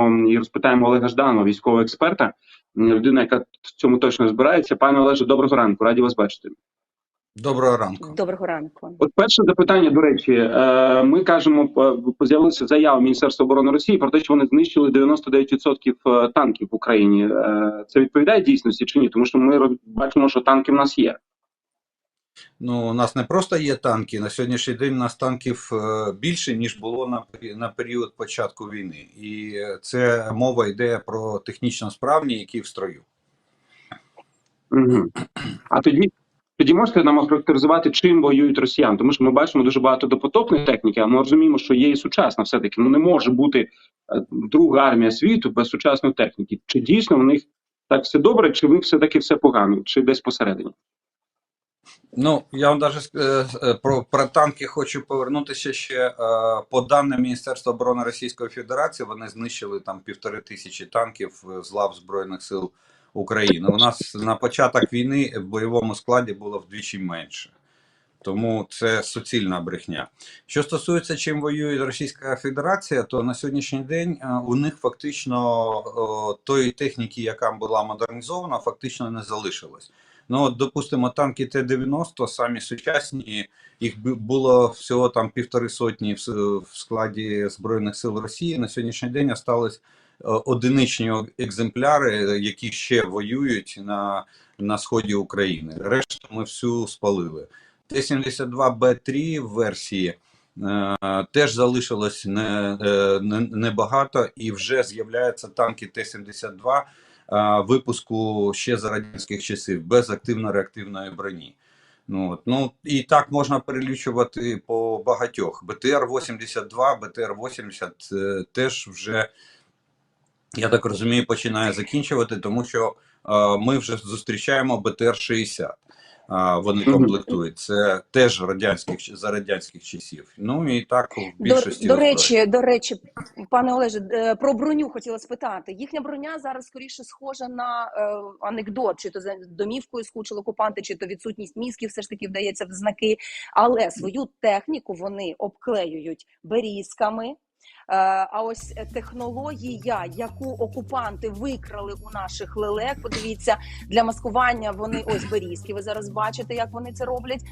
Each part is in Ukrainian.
запросимо і розпитаємо Олега Жданова, військового експерта, людина, яка в цьому точно збирається. Пане Олеже, доброго ранку, раді вас бачити. Доброго ранку. Доброго ранку. От перше запитання, до речі, е, ми кажемо, е, з'явилася заява Міністерства оборони Росії про те, що вони знищили 99% е, танків в Україні. Це відповідає дійсності чи ні? Тому що ми бачимо, що танки в нас є. Ну, у нас не просто є танки. На сьогоднішній день у нас танків е, більше, ніж було на, на період початку війни. І це мова йде про технічно справні, які в строю. А тоді, тоді можете нам охарактеризувати, чим воюють росіяни? Тому що ми бачимо дуже багато допотопної техніки, а ми розуміємо, що є і сучасна все-таки. Ну не може бути е, друга армія світу без сучасної техніки. Чи дійсно в них так все добре, чи в них все-таки все погано, чи десь посередині? Ну, я вам навіть про, про танки хочу повернутися ще. е, По даним Міністерства оборони Російської Федерації, вони знищили там півтори тисячі танків е, з лав Збройних сил України. У нас на початок війни в бойовому складі було вдвічі менше. Тому це суцільна брехня. Що стосується чим воює Російська Федерація, то на сьогоднішній день е, у них фактично тої техніки, яка була модернізована, фактично не залишилось. Ну, от, допустимо, танки Т-90, самі сучасні, їх було всього там півтори сотні в, складі Збройних сил Росії. На сьогоднішній день остались е, одиничні екземпляри, які ще воюють на, на сході України. Решту ми всю спалили. Т-72Б3 в версії е, теж залишилось не, е, не, небагато, і вже з'являються танки Т-72 е, випуску ще за радянських часів, без активно-реактивної броні. Ну, от, ну і так можна перелічувати по багатьох. БТР-82, БТР-80 е, теж вже, я так розумію, починає закінчувати, тому що е, ми вже зустрічаємо БТР-60. А, вони комплектують. Це теж радянських за радянських часів. Ну і так в більшості до озброєнь. речі, до речі, пане Олеже, про броню хотіла спитати. Їхня броня зараз скоріше схожа на е, анекдот, чи то за домівкою скучили окупанти, чи то відсутність мізків все ж таки вдається в знаки. Але свою техніку вони обклеюють берізками. Е, А ось е, технологія, яку окупанти викрали у наших лелек, подивіться для маскування. Вони ось берізки. Ви зараз бачите, як вони це роблять. Е,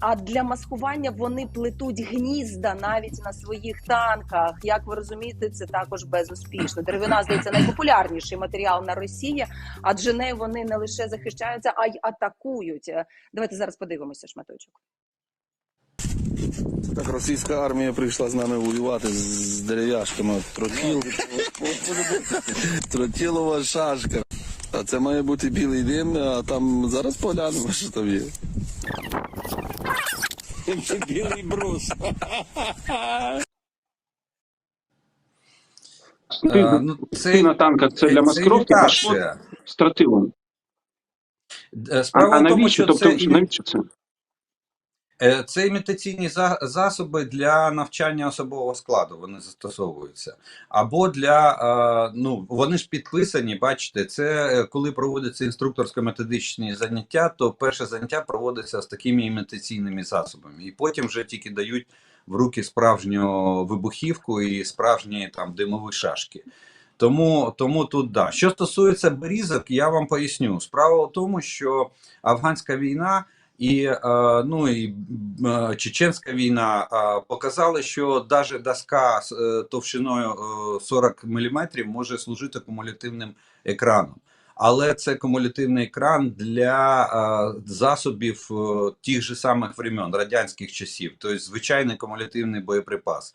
А для маскування вони плетуть гнізда навіть на своїх танках. Як ви розумієте, це також безуспішно. Деревина здається найпопулярніший матеріал на Росії, адже нею вони не лише захищаються, а й атакують. Давайте зараз подивимося шматочок. Так російська армія прийшла з нами воювати з- дерев'яшками. Тротіл, тротілова шашка. А це має бути білий дим, а там зараз поглянемо, що там є. Це білий брус. Е, ну, Це на танках це для маскировки, а що з тротилом? Е, А, Справа а в тому, навіщо? що Тобто, це, навіщо це? Е, це імітаційні засоби для навчання особового складу. Вони застосовуються. Або для е, ну вони ж підписані. Бачите, це е, коли проводяться інструкторсько-методичні заняття, то перше заняття проводиться з такими імітаційними засобами, і потім вже тільки дають в руки справжню вибухівку і справжні там димові шашки. Тому, тому тут да. Що стосується берізок, я вам поясню. Справа в тому, що афганська війна і, е, ну, і е, чеченська війна е, показали, що навіть доска з товщиною е, 40 мм може служити кумулятивним екраном. Але це кумулятивний екран для засобів тих же самих времен, радянських часів, тобто звичайний кумулятивний боєприпас.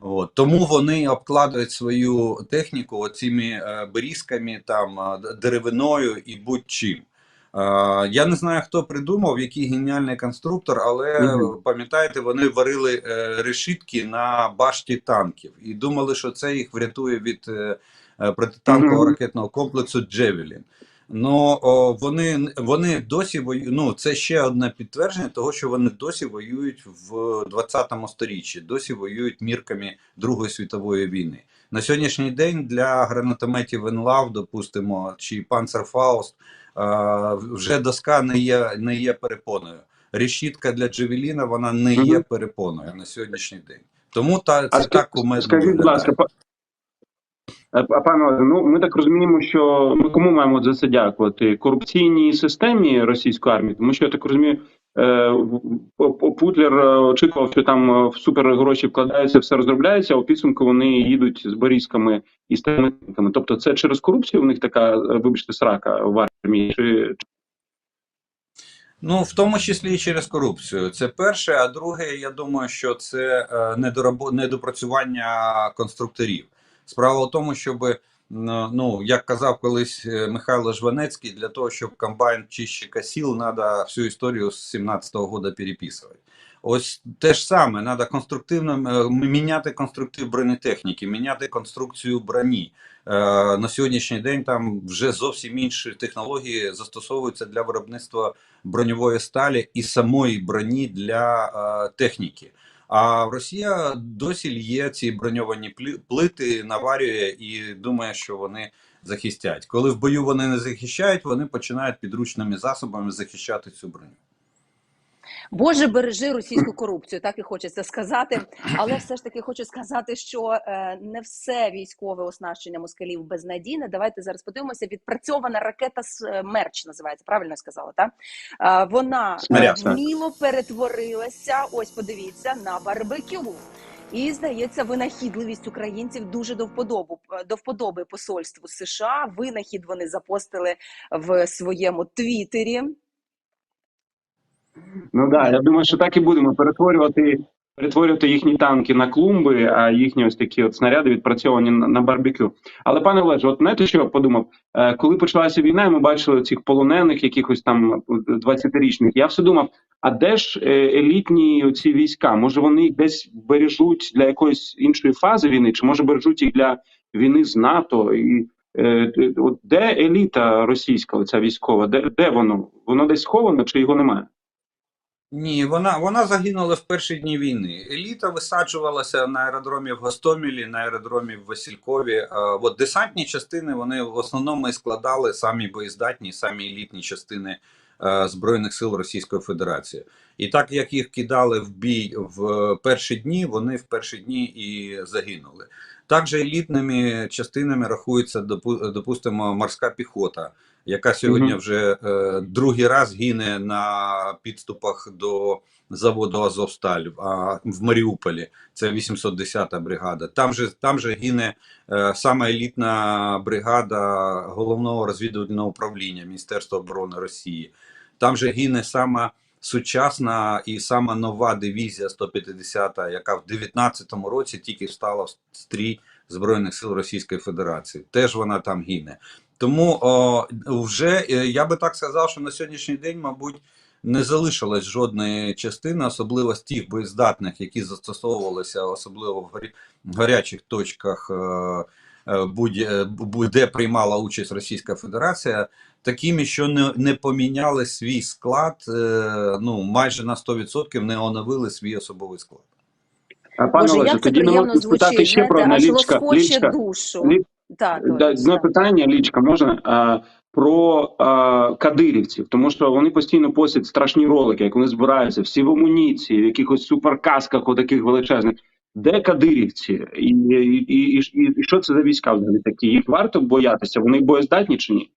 От. Тому вони обкладають свою техніку оціми е, берізками, там, деревиною і будь-чим. Я не знаю, хто придумав, який геніальний конструктор, але Мгм. пам'ятаєте, вони варили е, решітки на башті танків і думали, що це їх врятує від е, е, протитанкового ракетного комплексу Джевелін. Ну вони, вони досі воюють. Ну це ще одне підтвердження того, що вони досі воюють в 20 сторіччі, досі воюють мірками Другої світової війни. На сьогоднішній день для гранатометів Енлав, допустимо, чи Панцерфауст, вже доска не є, не є перепоною. Решітка для Джевеліна вона не є перепоною на сьогоднішній день. Тому та це а так у скажіть, будь ласка, пане, Олег, ну ми так розуміємо, що ми кому маємо за це дякувати? Корупційній системі російської армії, тому що я так розумію, Путлер е, очікував, що там е, в супер гроші вкладаються, все розробляється, а у підсумку вони їдуть з борізками і з техніками. Тобто, це через корупцію у них така, е, вибачте, срака в армії, чи Ну, в тому числі і через корупцію. Це перше. А друге, я думаю, що це е, недорабо- недопрацювання конструкторів. Справа в тому, щоб ну як казав колись е, Михайло Жванецький, для того, щоб комбайн чищика сіл, треба всю історію з 17-го года переписувати. Ось те ж саме, треба конструктивно е, міняти конструктив бронетехніки, міняти конструкцію броні. Е, На сьогоднішній день там вже зовсім інші технології застосовуються для виробництва броньової сталі і самої броні для техніки. А Росія досі лє ці броньовані плити, наварює і думає, що вони захистять. Коли в бою вони не захищають, вони починають підручними засобами захищати цю броню. Боже, бережи російську корупцію, так і хочеться сказати. Але все ж таки хочу сказати, що е, не все військове оснащення москалів безнадійне. Давайте зараз подивимося. Відпрацьована ракета «Мерч» називається. Правильно я сказала, так? Е, вона е, вміло перетворилася. Ось подивіться на барбекю. І здається, винахідливість українців дуже до вподоби, до вподоби посольству США. Винахід вони запостили в своєму твіттері. Ну да, я думаю, що так і будемо перетворювати, перетворювати їхні танки на клумби, а їхні ось такі от снаряди відпрацьовані на, барбекю. Але пане Олеже, от знаєте, що я подумав? Е, коли почалася війна, ми бачили цих полонених, якихось там 20-річних, я все думав: а де ж е, елітні ці війська? Може вони десь бережуть для якоїсь іншої фази війни, чи може бережуть їх для війни з НАТО? І е, е, от де еліта російська, оця військова? Де, де воно? Воно десь сховано, чи його немає? Ні, вона, вона загинула в перші дні війни. Еліта висаджувалася на аеродромі в Гостомілі, на аеродромі в Василькові. От десантні частини вони в основному і складали самі боєздатні, самі елітні частини Збройних сил Російської Федерації. І так як їх кидали в бій в перші дні, вони в перші дні і загинули. Також елітними частинами рахується, допустимо, морська піхота яка сьогодні вже е, другий раз гине на підступах до заводу Азовсталь а в Маріуполі. Це 810-та бригада. Там же там же гине е, сама елітна бригада головного розвідувального управління Міністерства оборони Росії. Там же гине сама сучасна і сама нова дивізія 150-та, яка в 19-му році тільки встала в стрій Збройних сил Російської Федерації. Теж вона там гине. Тому о, вже е, я би так сказав, що на сьогоднішній день, мабуть, не залишилось жодної частини, особливо з тих боєздатних, які застосовувалися, особливо в гарячих точках, е, е, будь- будь- де приймала участь Російська Федерація, такими, що не, не поміняли свій склад, е, ну майже на 100% не оновили свій особовий склад. А пане Боже, Олеже, як тоді не можна спитати ще про лоскоче Лічка, душу. Лі- Так, Да, одне питання, Лічка, можна а, про а, кадирівців, тому що вони постійно постять страшні ролики, як вони збираються, всі в амуніції, в якихось суперкасках, отаких величезних. Де кадирівці? І, і, і, і, і що це за війська взагалі такі? Їх варто боятися? Вони боєздатні чи ні?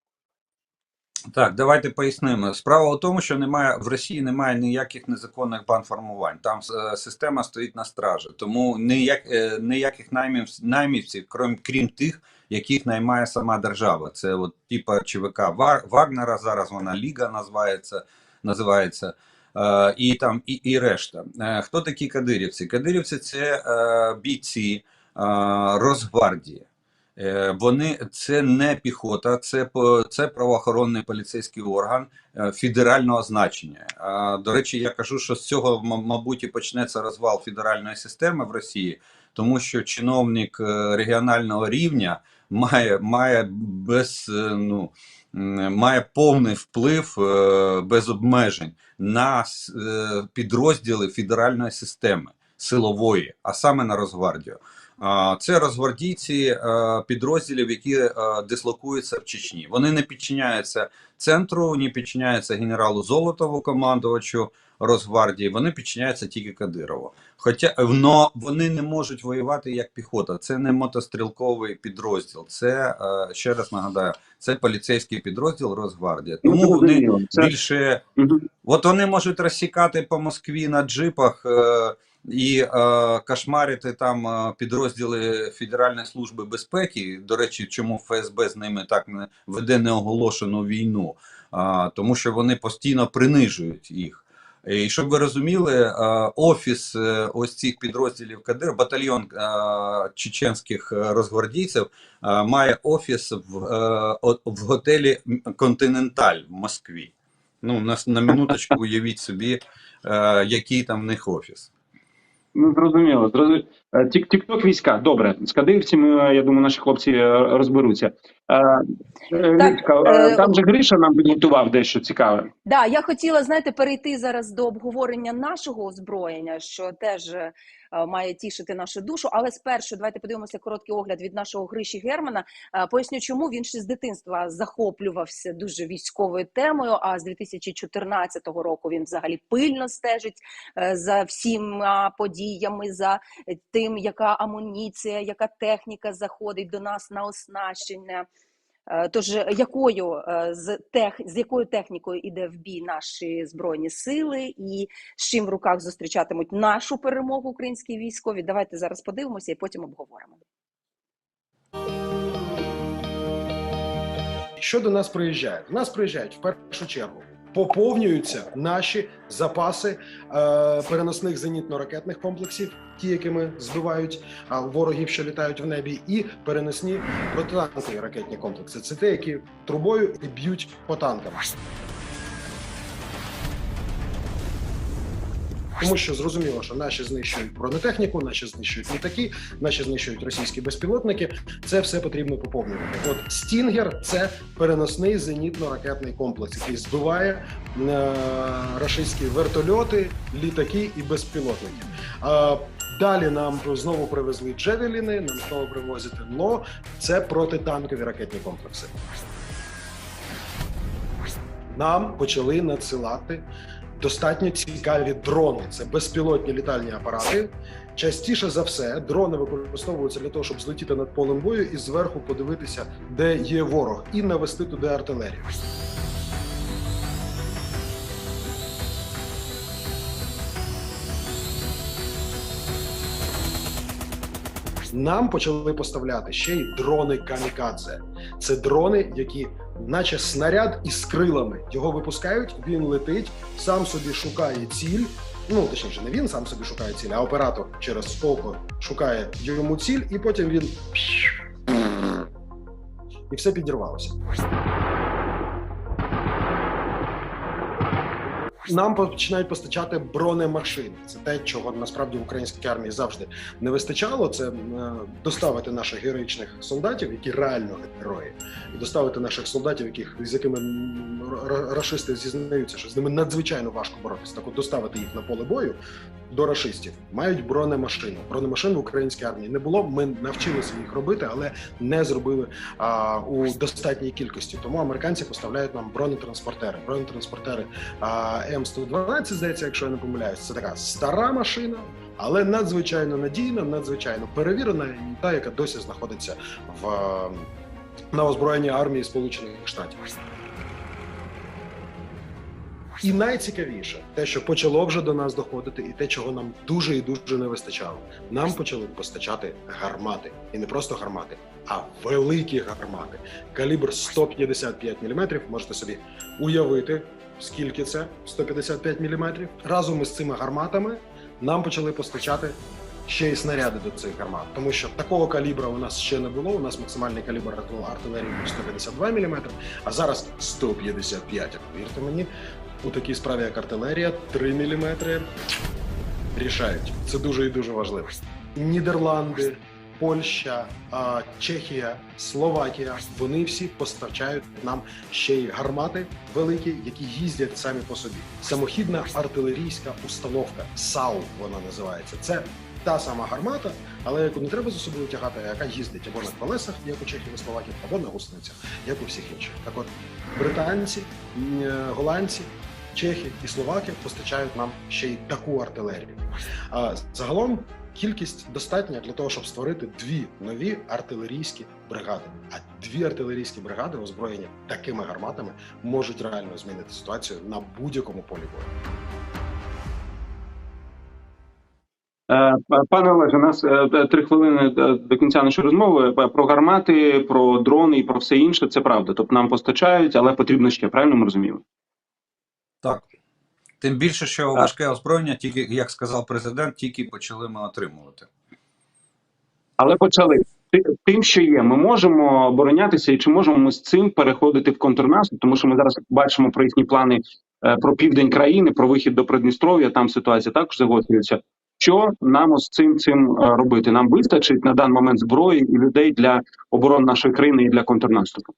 Так, давайте пояснимо. Справа в тому, що немає в Росії немає ніяких незаконних банформувань. Там е, система стоїть на стражі. Тому ніяк, е, ніяких наймів, наймівців, крім, крім тих, яких наймає сама держава. Це от типа ЧВК Ва- Вагнера. Зараз вона Ліга називається. називається. Е, і там і, і решта. Е, хто такі кадирівці? Кадирівці це е, бійці е, Росгвардії. Е, Вони це не піхота, це це правоохоронний поліцейський орган е, федерального значення. До речі, я кажу, що з цього мабуть і почнеться розвал федеральної системи в Росії, тому що чиновник е, регіонального рівня має має без ну. Має повний вплив без обмежень на підрозділи федеральної системи силової, а саме на Росгвардію. Це розгвардійці е, підрозділів, які е, дислокуються в Чечні. Вони не підчиняються центру, не підчиняються генералу Золотову, командувачу Росгвардії. Вони підчиняються тільки Кадирову. Хоча но вони не можуть воювати як піхота. Це не мотострілковий підрозділ. Це е, ще раз нагадаю, це поліцейський підрозділ Росгвардія. Ну, Тому вони більше От вони можуть розсікати по Москві на джипах і е, кошмарити там е, підрозділи Федеральної служби безпеки. До речі, чому ФСБ з ними так не веде неоголошену війну? А, тому що вони постійно принижують їх. І щоб ви розуміли, е, офіс е, ось цих підрозділів КДР, батальйон е, чеченських е, розгвардійців, е, має офіс в, е, в готелі Континенталь в Москві. Ну, на, на минуточку уявіть собі, е, який там в них офіс. Ну, зрозуміло. Зрозуміло. Е, Тік- Тікток війська. Добре. З кадирцями, е, я думаю, наші хлопці е, розберуться. Так, там же Гриша нам підготував дещо цікаве. Да, я хотіла знаєте перейти зараз до обговорення нашого озброєння, що теж має тішити нашу душу. Але спершу давайте подивимося короткий огляд від нашого Гриші Германа. Поясню, чому він ще з дитинства захоплювався дуже військовою темою. А з 2014 року він взагалі пильно стежить за всіма подіями, за тим, яка амуніція, яка техніка заходить до нас на оснащення. Е, Тож якою е, з тех з якою технікою іде в бій наші збройні сили, і з чим в руках зустрічатимуть нашу перемогу українські військові? Давайте зараз подивимося і потім обговоримо. Що до нас приїжджає? Нас приїжджають в першу чергу. Поповнюються наші запаси е, переносних зенітно-ракетних комплексів, ті, якими збивають ворогів, що літають в небі, і переносні протитанкові ракетні комплекси. Це те, які трубою і б'ють по танкам. Тому що зрозуміло, що наші знищують бронетехніку, наші знищують літаки, наші знищують російські безпілотники. Це все потрібно поповнювати. От Стінгер це переносний зенітно-ракетний комплекс, який збиває е, рашистські вертольоти, літаки і безпілотники. А далі нам знову привезли джевеліни, нам знову привозять НЛО. Це протитанкові ракетні комплекси. Нам почали надсилати достатньо цікаві дрони. Це безпілотні літальні апарати. Частіше за все, дрони використовуються для того, щоб злетіти над полем бою і зверху подивитися, де є ворог, і навести туди артилерію. Нам почали поставляти ще й дрони камікадзе. Це дрони, які, наче снаряд із крилами, його випускають, він летить, сам собі шукає ціль. Ну, точніше, не він сам собі шукає ціль, а оператор через око шукає йому ціль, і потім він і все підірвалося. Нам починають постачати бронемашини. Це те, чого насправді в українській армії завжди не вистачало. Це е, доставити наших героїчних солдатів, які реально герої, і доставити наших солдатів, яких з якими м, рашисти зізнаються, що з ними надзвичайно важко боротися. Так от доставити їх на поле бою до рашистів мають бронемашину. Бронемашин в українській армії не було. Ми навчилися їх робити, але не зробили а, у достатній кількості. Тому американці поставляють нам бронетранспортери. Бронетранспортери а, М112, здається, якщо я не помиляюсь, це така стара машина. Але надзвичайно надійна, надзвичайно перевірена, і та, яка досі знаходиться в е, на озброєнні армії Сполучених Штатів. І найцікавіше, те, що почало вже до нас доходити, і те, чого нам дуже і дуже не вистачало. Нам почали постачати гармати, і не просто гармати, а великі гармати. Калібр 155 мм, Можете собі уявити, скільки це 155 мм. Разом із цими гарматами нам почали постачати ще й снаряди до цих гармат, тому що такого калібра у нас ще не було. У нас максимальний калібр артилерії був 152 мм, а зараз 155. А Повірте мені, у такій справі, як артилерія, 3 мм рішають. Це дуже і дуже важливо. Нідерланди, Польща, Чехія, Словакія вони всі постачають нам ще й гармати великі, які їздять самі по собі. Самохідна артилерійська установка САУ вона називається. Це та сама гармата, але яку не треба за собою тягати, яка їздить або на колесах, як у Чехів і Словаків, або на гусеницях, як у всіх інших. Так от британці, е, голландці, чехи і словаки постачають нам ще й таку артилерію. Загалом кількість достатня для того, щоб створити дві нові артилерійські бригади. А дві артилерійські бригади, озброєні такими гарматами, можуть реально змінити ситуацію на будь-якому полі бою. Е, Пане Олеже, у нас е, три хвилини до- кінця нашої розмови Е, про гармати, про дрони і про все інше. Це правда. Тобто нам постачають, але потрібно ще. Правильно ми розуміємо? Так. Тим більше, що важке озброєння, тільки, як сказав президент, тільки почали ми отримувати. Але почали тим, що є. Ми можемо оборонятися, і чи можемо ми з цим переходити в контрнаступ? Тому що ми зараз бачимо про їхні плани е, про південь країни, про вихід до Придністров'я. Там ситуація також загострюється. Що нам з цим цим е, робити? Нам вистачить на даний момент зброї і людей для оборони нашої країни і для контрнаступу.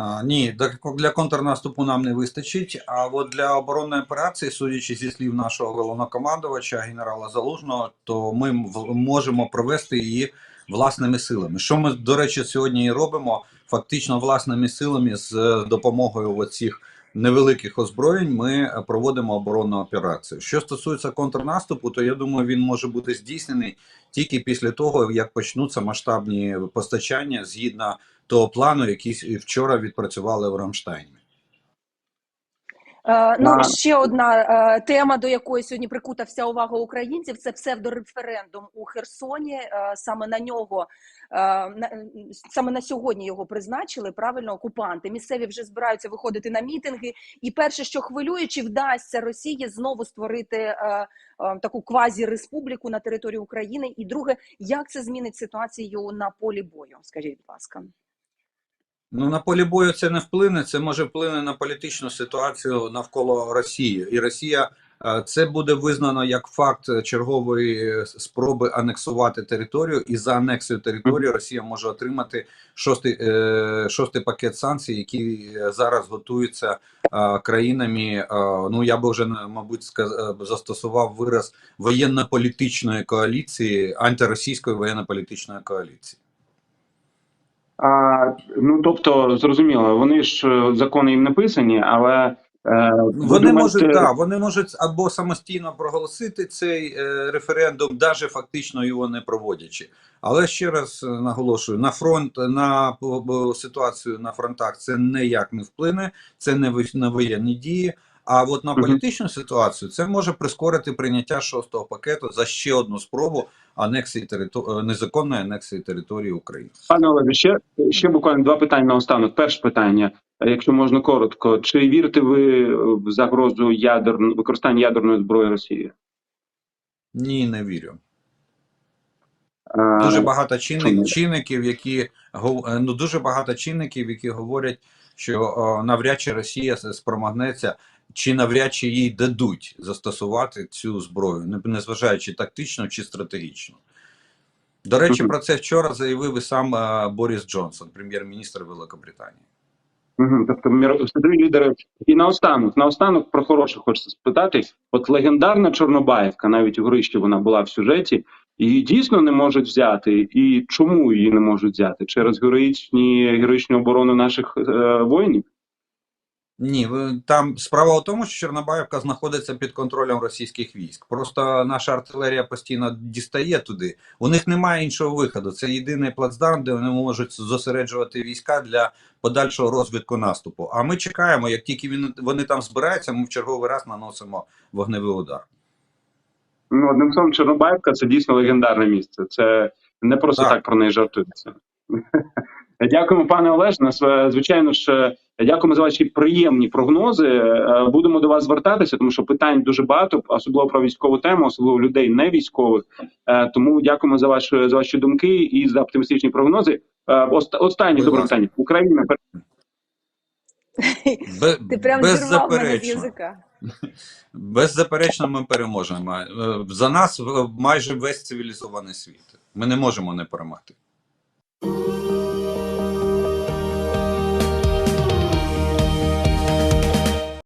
А, ні, для- контрнаступу нам не вистачить. А от для оборонної операції, судячи зі слів нашого головнокомандувача, генерала Залужного, то ми можемо провести її власними силами. Що ми, до речі, сьогодні і робимо, фактично власними силами з е, допомогою оцих невеликих озброєнь. Ми е, проводимо оборонну операцію. Що стосується контрнаступу, то я думаю, він може бути здійснений тільки після того, як почнуться масштабні постачання згідно того плану, який вчора відпрацювали в Рамштайні. Е, ну А- ще одна е, тема, до якої сьогодні прикута вся увага українців, це псевдореферендум у Херсоні. Е, саме на нього е, на, саме на сьогодні його призначили правильно окупанти. Місцеві вже збираються виходити на мітинги. І перше, що хвилює, чи вдасться Росії знову створити е, е, таку квазі-республіку на території України. І друге, як це змінить ситуацію на полі бою? Скажіть, будь ласка. Ну на полі бою це не вплине. Це може вплине на політичну ситуацію навколо Росії, і Росія е, це буде визнано як факт чергової спроби анексувати територію. І за анексію території Росія може отримати шостий, е, шостий пакет санкцій, які е, зараз готуються країнами. ну я би вже мабуть сказ- застосував вираз воєнно-політичної коаліції, антиросійської воєнно-політичної коаліції. А, ну тобто, зрозуміло, вони ж е, закони їм написані, але е, Вони думаєте- можуть да, вони можуть або самостійно проголосити цей е, референдум, навіть фактично його не проводячи. Але ще раз е, наголошую: на фронт на по- ситуацію на фронтах це ніяк не вплине, це не не воєнні дії. А от на політичну ситуацію це може прискорити прийняття шостого пакету за ще одну спробу анексії територ... незаконної анексії території України. Пане Олеже, ще, ще буквально два питання на останок. Перше питання, е, якщо можна коротко, чи вірите ви в загрозу ядер використання ядерної зброї Росії? Ні, не вірю. Е, Дуже багато чинник, чинників, які е, ну дуже багато чинників, які говорять, що о, навряд чи Росія спромагнеться, чи навряд чи їй дадуть застосувати цю зброю, незважаючи тактично чи стратегічно. До речі, про це вчора заявив і сам е, Борис Джонсон, прем'єр-міністр Великобританії. Угу, тобто мір- лідери. І наостанок, наостанок про хороше хочеться спитати. От легендарна Чорнобаївка, навіть у Грищі вона була в сюжеті, її дійсно не можуть взяти. І чому її не можуть взяти? Через героїчні героїчну оборону наших е, воїнів? Ні, там справа в тому, що Чорнобаївка знаходиться під контролем російських військ. Просто наша артилерія постійно дістає туди. У них немає іншого виходу. Це єдиний плацдарм, де вони можуть зосереджувати війська для подальшого розвитку наступу. А ми чекаємо, як тільки він, вони там збираються, ми в черговий раз наносимо вогневий удар. Ну, одним словом, Чорнобаївка це дійсно легендарне місце. Це не просто так, Так. про неї жартується. Дякуємо, пане Олеж. Нас е, звичайно ж е, дякуємо за ваші приємні прогнози. Е, Будемо до вас звертатися, тому що питань дуже багато, особливо про військову тему, особливо людей не військових. Тому дякуємо за ваші за ваші думки і за оптимістичні прогнози. Ост- Останнє добре питання. Україна Ти прям зірвав мене з беззаперечно. язика. Беззаперечно, ми переможемо. За нас майже весь цивілізований світ. Ми не можемо не перемогти.